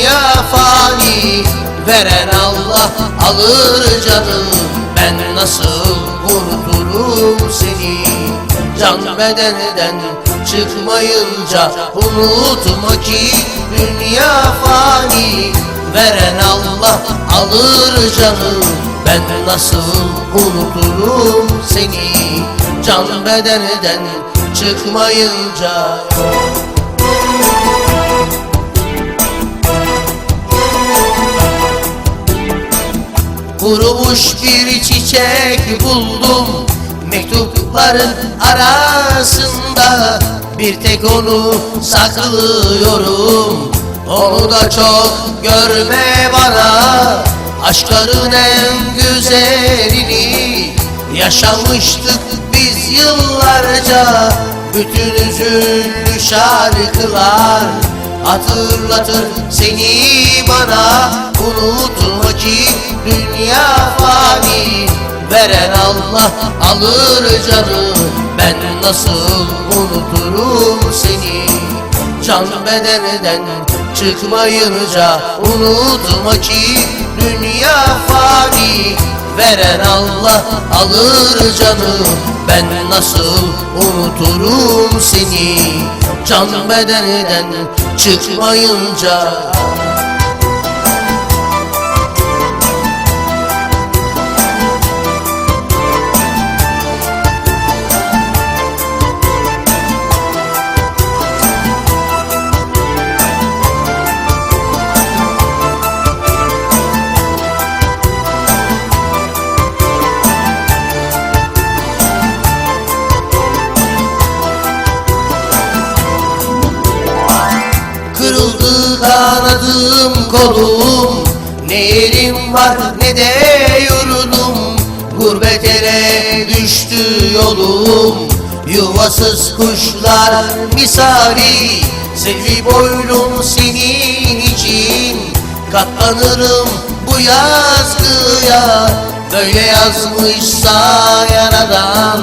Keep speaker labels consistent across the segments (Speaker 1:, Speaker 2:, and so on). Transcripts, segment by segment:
Speaker 1: dünya fani Veren Allah alır canım. Ben nasıl unuturum seni? Can bedenden çıkmayınca Unutma ki dünya fani Veren Allah alır canım. Ben nasıl unuturum seni? Can bedenden çıkmayınca Kurumuş bir çiçek buldum Mektupların arasında. Bir tek onu saklıyorum Onu da çok görme bana. Aşkların en güzelini Yaşamıştık biz yıllarca. Bütün üzüllü şarkılar Hatırlatır seni bana. Unutma ki dünya fani. Veren Allah alır canım Ben nasıl unuturum seni? Can bedenden çıkmayınca Unutma ki dünya fani. Veren Allah alır canım Ben nasıl unuturum seni? Can bedenden çıkmayınca kanadım kolum Ne yerim var ne de yurdum Gurbet ele düştü yolum Yuvasız kuşlar misali. Selvi boylum senin için Katlanırım bu yazgıya. Böyle yazmışsa yaradan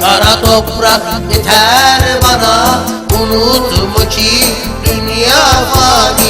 Speaker 1: Kara toprak yeter bana. Unutma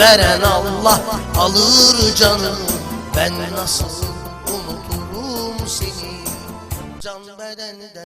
Speaker 1: Veren Allah alır canım Ben nasıl unuturum seni? Can bedenden